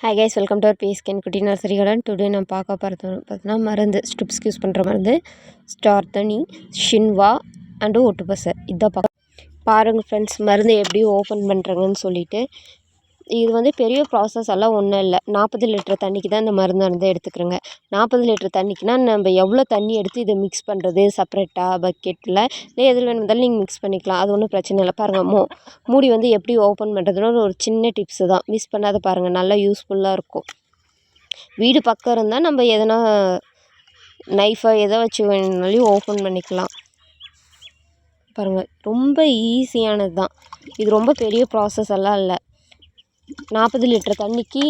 Hi guys welcome to our பிஎஸ்கேன் குட்டி nursery garden today நான் பார்க்க போகிறது பார்த்தீங்கன்னா மருந்து ஸ்ட்ரிப்ஸ்க்கு யூஸ் பண்ணுற மருந்து ஸ்டார் தனி ஷின்வா அண்டு ஒட்டுப்பசை இதான் பார்க்க பாருங்கள் ஃப்ரெண்ட்ஸ் மருந்து எப்படி ஓப்பன் பண்ணுறாங்கன்னு சொல்லிவிட்டு இது வந்து பெரிய ப்ராசஸ் எல்லாம் ஒன்றும் இல்லை. நாற்பது லிட்டர் தண்ணிக்கு தான் இந்த மருந்து வந்து நாற்பது லிட்டர் தண்ணிக்குன்னா நம்ம எவ்வளோ தண்ணி எடுத்து இதை மிக்ஸ் பண்ணுறது செப்பரேட்டாக பக்கெட்டில் இல்லை எதில் வேணும்னாலும் நீங்கள் மிக்ஸ் பண்ணிக்கலாம். அது ஒன்றும் பிரச்சனை இல்லை. பாருங்கள் மூ மூடி வந்து எப்படி ஓப்பன் பண்ணுறதுன்னு ஒரு சின்ன டிப்ஸு தான். மிஸ் பண்ணாத பாருங்கள் நல்லா யூஸ்ஃபுல்லாக இருக்கும். வீடு பக்கம் இருந்தால் நம்ம எதனா நைஃபை எதை வச்சு வேணுனாலும் ஓப்பன் பண்ணிக்கலாம். பாருங்கள் ரொம்ப ஈஸியானது தான் இது ரொம்ப பெரிய ப்ராசஸ் எல்லாம் இல்லை. நாற்பது லிட்டர் தண்ணிக்கு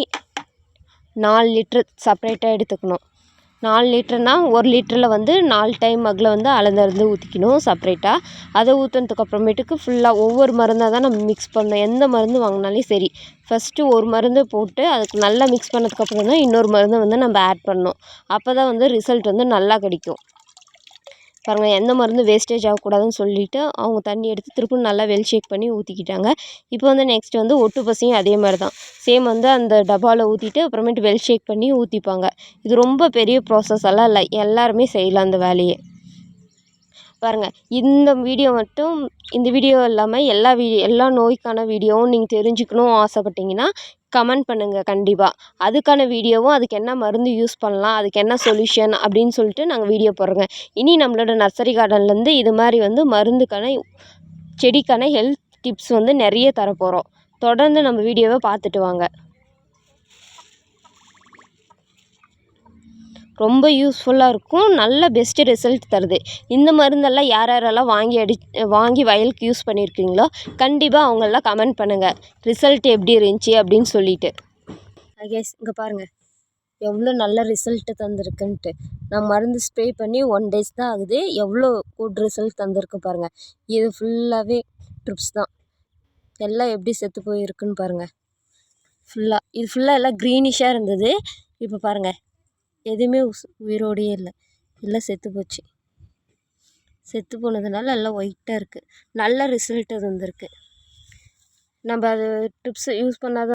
நாலு லிட்ரு செப்ரேட்டாக எடுத்துக்கணும். நாலு லிட்டர்னால் ஒரு லிட்டரில் வந்து நாலு டைம் மக்கில் வந்து அளந்தருந்து ஊற்றிக்கணும் செப்ரேட்டாக அதை ஊற்றுனதுக்கு அப்புறமேட்டுக்கு ஃபுல்லாக ஒவ்வொரு மருந்தாக தான் நம்ம மிக்ஸ் பண்ணணும். எந்த மருந்து வாங்கினாலும் சரி. ஃபஸ்ட்டு ஒரு மருந்து போட்டு அதுக்கு நல்லா மிக்ஸ் பண்ணதுக்கப்புறம் தான் இன்னொரு மருந்தை வந்து நம்ம ஆட் பண்ணணும். அப்போ தான் வந்து ரிசல்ட் வந்து நல்லா கிடைக்கும். பாருங்கள் எந்த மருந்தும் வேஸ்டேஜ் ஆகக்கூடாதுன்னு சொல்லிவிட்டு அவங்க தண்ணி எடுத்து திருப்பும் நல்லா வெல் ஷேக் பண்ணி ஊற்றிக்கிட்டாங்க இப்போ வந்து நெக்ஸ்ட் வந்து ஒட்டு பசையும் அதே மாதிரி தான் சேம் வந்து அந்த டப்பாவில் ஊற்றிட்டு அப்புறமேட்டு வெல் ஷேக் பண்ணி ஊற்றிப்பாங்க இது ரொம்ப பெரிய ப்ராசஸ் எல்லாம் இல்லை எல்லாருமே செய்யலாம் அந்த வேலையை. பாருங்கள் இந்த வீடியோ மட்டும் இந்த வீடியோ இல்லாமல் எல்லா வீடியோ எல்லா நோய்க்கான வீடியோவும் நீங்கள் தெரிஞ்சுக்கணும் ஆசைப்பட்டீங்கன்னா கமெண்ட் பண்ணுங்கள் கண்டிப்பாக அதுக்கான வீடியோவும் அதுக்கு என்ன மருந்து யூஸ் பண்ணலாம் அதுக்கு என்ன சொல்யூஷன் அப்படின்னு சொல்லிட்டு நாங்கள் வீடியோ போடுறோங்க. இனி நம்மளோட நர்சரி கார்டன்லேருந்து இது மாதிரி வந்து மருந்துக்கான செடிக்கான ஹெல்த் டிப்ஸ் வந்து நிறைய தரப்போகிறோம் தொடர்ந்து நம்ம வீடியோவை பார்த்துட்டு வாங்க. ரொம்ப யூஸ்ஃபுல்லாக இருக்கும். நல்ல பெஸ்ட்டு ரிசல்ட் தருது. இந்த மருந்தெல்லாம் யார் யாரெல்லாம் வாங்கி அடி வாங்கி வயலுக்கு யூஸ் பண்ணியிருக்கீங்களோ கண்டிப்பாக அவங்களெலாம் கமெண்ட் பண்ணுங்கள் ரிசல்ட் எப்படி இருந்துச்சு அப்படின்னு சொல்லிட்டு. கேஸ் இங்கே பாருங்கள் எவ்வளோ நல்ல ரிசல்ட்டு தந்திருக்குன்ட்டு. நான் மருந்து ஸ்ப்ரே பண்ணி ஒன் டேஸ் தான் ஆகுது. எவ்வளோ குட் ரிசல்ட் தந்திருக்கு பாருங்கள் இது ஃபுல்லாகவே ட்ரிப்ஸ் தான். எல்லாம் எப்படி செத்து போயிருக்குன்னு பாருங்கள் ஃபுல்லாக இது ஃபுல்லாக எல்லாம் க்ரீனிஷாக இருந்தது. இப்போ பாருங்கள் எதுவுமே உஸ் உயிரோடையே இல்லை. எல்லாம் செத்து போச்சு. செத்து போனதுனால எல்லாம் ஒயிட்டாக இருக்குது நல்ல ரிசல்ட் அது வந்திருக்கு. நம்ம அது டிப்ஸு யூஸ் பண்ணாத